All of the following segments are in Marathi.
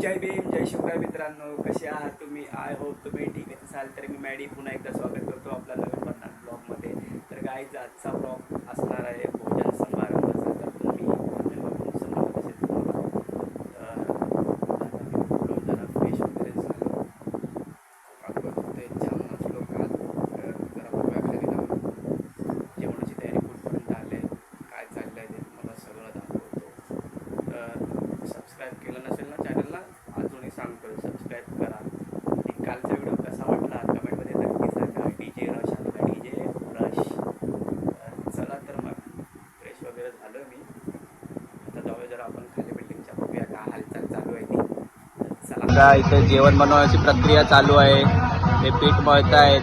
जय भीम जय शिवराय मित्रांनो कसे आहात तुम्ही? आय होप तुम्ही ठीक असाल तर मी मॅडी पुन्हा एकदा स्वागत करतो आपला नवीन पन्नास ब्लॉगमध्ये तर गाईचा आजचा ब्लॉग असणार आहे भोजन समारंभ तर तुम्ही भोजन बघून समोर असेल तुम्हाला. तर आता मी उठलो, जरा फ्रेश वगैरे झालो आता बघतोय जाम नसलो काल तर जरा बघूया खाली जाऊन जेवणाची तयारी कुठपर्यंत आले काय चाललंय ते तुम्हाला सगळं दाखवतो तर सबस्क्राईब केलं नसेल ना चॅनलला अजूनही सांगतो सबस्क्राईब करा आणि कालचा व्हिडिओ कसा वाटला कमेंटमध्ये नक्की सांगा डी जे रश आलेला डी जे रश तर चला तर मग फ्रेश वगैरे झालो मी आता जाऊया जरा आपण खाली बिल्डिंगच्या बघूया काय हालचाल चालू आहे ती तर चला बघा इथे जेवण बनवण्याची प्रक्रिया चालू आहे. ते पीठ मळतायत.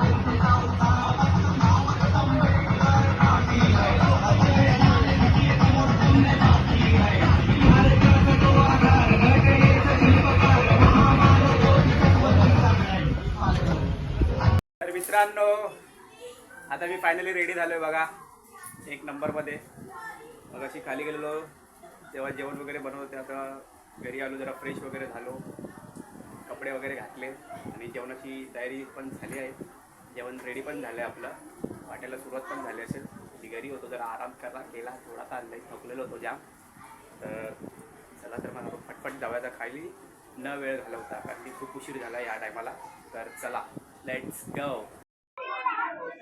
तर मित्रांनो आता मी फायनली रेडी झालोय बघा. एक नंबरमध्ये मग अशी खाली गेलेलो तेव्हा जेवण वगैरे बनवते आता घरी आलो जरा फ्रेश वगैरे झालो. कपडे वगैरे घातले आणि जेवणाची तयारी पण झाली आहे. जेवण रेडी पण झालं आहे आपलं. वाटायला सुरुवात पण झाली असेल. मी घरी होतो जरा आराम करा केला थोडासा आणलाय थकलेलो होतो जाम. तर चला तर मला फटफट जाऊया खाली न वेळ घालवता कारण की खूप उशीर झाला या टायमाला तर चला लेट्स गो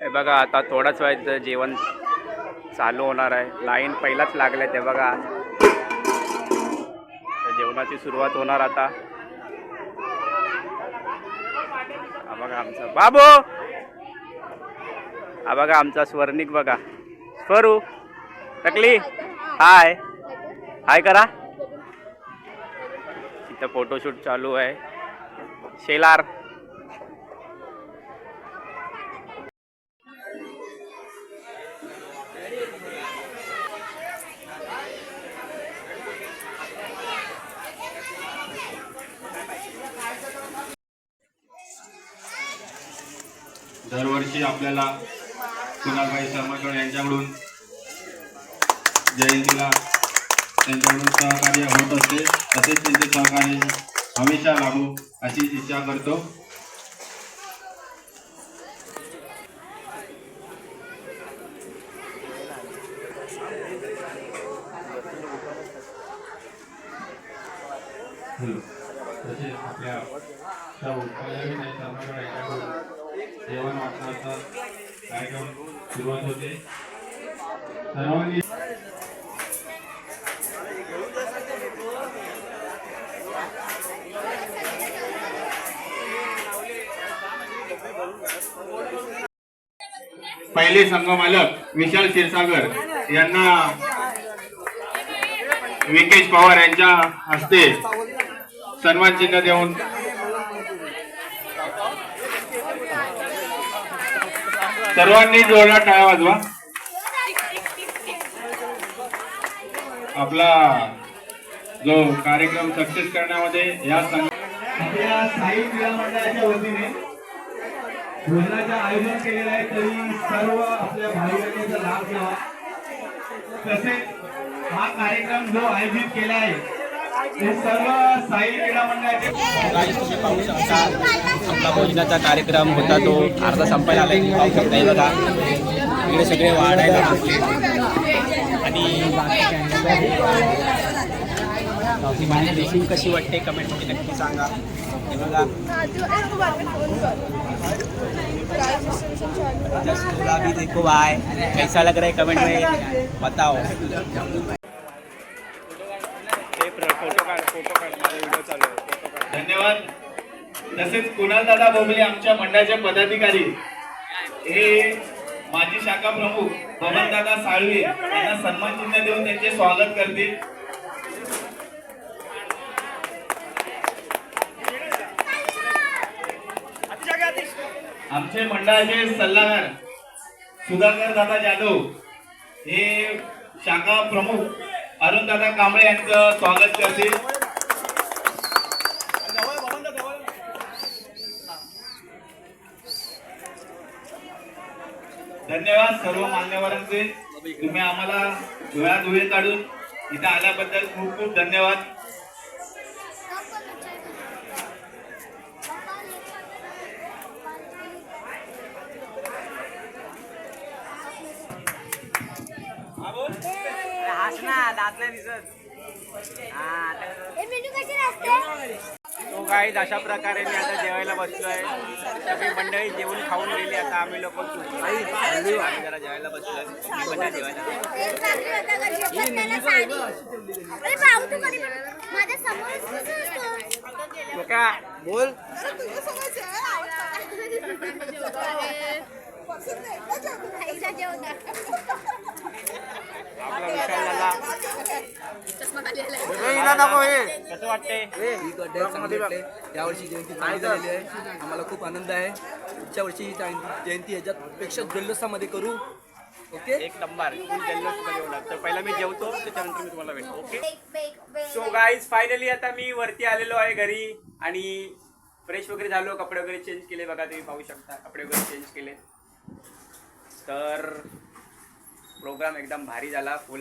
हे बघा आता थोडाच वेळ जेवण चालू होणार आहे. लाईन पहिलाच लागलाय ते बघा. तर जेवणाची सुरुवात होणार आता. हा बघा आमचा बाबू. हा बघा आमचा स्वर्णिक बघा. स्वरू टकली हाय. हाय करा. इथं फोटोशूट चालू आहे. शेलार. दरवर्षी आपल्याला कुणालभाई सरमकर यांच्याकडून जयंतीला त्यांच्याकडून सहकार्य होत असते. तसेच त्यांचे सहकार्य हमेशा लाभो अशी इच्छा करतो. तसेच आपल्या जेवण वाटण्याचा कार्यक्रम सुरुवात होते. सर्वांनी पहिले संघमालक विशाल क्षीरसागर यांना विकेश पवार यांच्या हस्ते सन्मान चिन्ह देऊन सर्वांनी जोरदार टाळ्या वाजवा. आपला जो कार्यक्रम सक्सेस करण्यामध्ये या आपल्या साई क्रीडा मंडळाच्या वतीने भोजनाचं आयोजन केलेलं आहे तरी सर्व आपल्या भाविकांचा लाभ घ्यावा. तसेच हा कार्यक्रम जो आयोजित केला आहे ते सर्व साई क्रीडा आपला भोजनाचा कार्यक्रम होता तो अर्धा संपायला आलाय तुम्ही पाहू शकता बघा. इकडे सगळे वाढायला लागले आणि रेसिंग कशी वाटते? कमेंटमध्ये नक्की सांगा. हे बघा. जसला देखो भाई. कैसा लग रहा है कमेंट में? बताओ. फोटो काढ फोटो काढ व्हिडिओ चालू फोटो धन्यवाद. तसेच कुणाल दादा बोबले आमच्या मंडळाचे पदाधिकारी. हे माजी शाखा प्रमुख पवन दादा साळवे यांना सन्मान चिन्ह देऊन त्यांचे स्वागत करतील. आमचे मंडळाचे सल्लागार सुधाकर दादा जाधव हे शाखा प्रमुख अरुण दादा कांबळे यांचं स्वागत करतील धन्यवाद सर्व मान्यवरांचे. तुम्ही आम्हाला धुळ्या धुळे काढून इथे आल्याबद्दल खूप खूप धन्यवाद. ना नाही दिसत. हा हे मेनू कशी असते? तो काही अशा प्रकारे मी आता जेवायला बसलोय. सगळी मंडळी जेवण खाऊन गेली आता. आम्ही लोक आम्ही जरा जेवायला का तू असतो. का बोल जेवणार आपला विषय झाला कसं वाटतंय यावर्षी जयंती चांगली झालेली आहे आम्हाला खूप आनंद आहे पुढच्या वर्षी जयंती जयंती ह्याच्यापेक्षा जल्लोषामध्ये करू ओके एक नंबर तर पहिला मी जेवतो त्याच्यानंतर मी तुम्हाला भेटतो ओके सो गाईज फायनली आता मी वरती आलेलो आहे घरी आणि फ्रेश वगैरे झालो कपडे वगैरे चेंज केले बघा तुम्ही पाहू शकता कपडे वगैरे चेंज केले. तर प्रोग्राम एकदम भारी झाला. फुल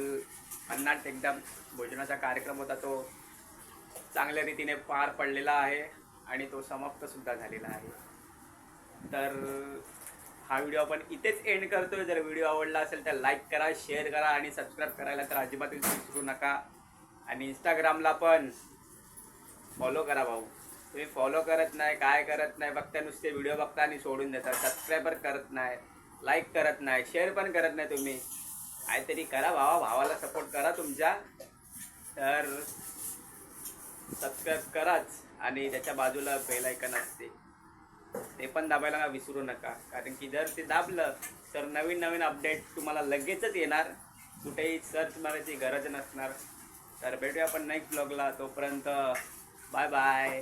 अन्नाट एकदम भोजनाचा कार्यक्रम होता तो. चांगल्या रीतीने पार पडलेला आहे आणि तो समाप्तसुद्धा झालेला आहे. तर हा व्हिडिओ आपण इथेच एंड करतोय. जर व्हिडिओ आवडला असेल तर लाईक करा शेअर करा आणि सबस्क्राईब करायला तर अजिबात विसरू नका. आणि इंस्टाग्रामला पण फॉलो करा भाऊ. तुम्ही फॉलो करत नाही काय करत नाही फक्त नुसते व्हिडिओ बघता आणि सोडून देता. सबस्क्राईबर करत नाही लाईक करत नाही शेअर पण करत नाही तुम्ही. काहीतरी करा भावा भावाला सपोर्ट करा तुमच्या. तर सबस्क्राईब कराच आणि त्याच्या बाजूला बेल ऐकन असते. ते पण दाबायला विसरू नका. कारण की जर ते दाबलं तर नवीन नवीन अपडेट तुम्हाला लगेचच येणार. कुठेही सर्च मारायची गरज नसणार. तर भेटूया आपण नेक्स्ट ब्लॉगला तोपर्यंत बाय बाय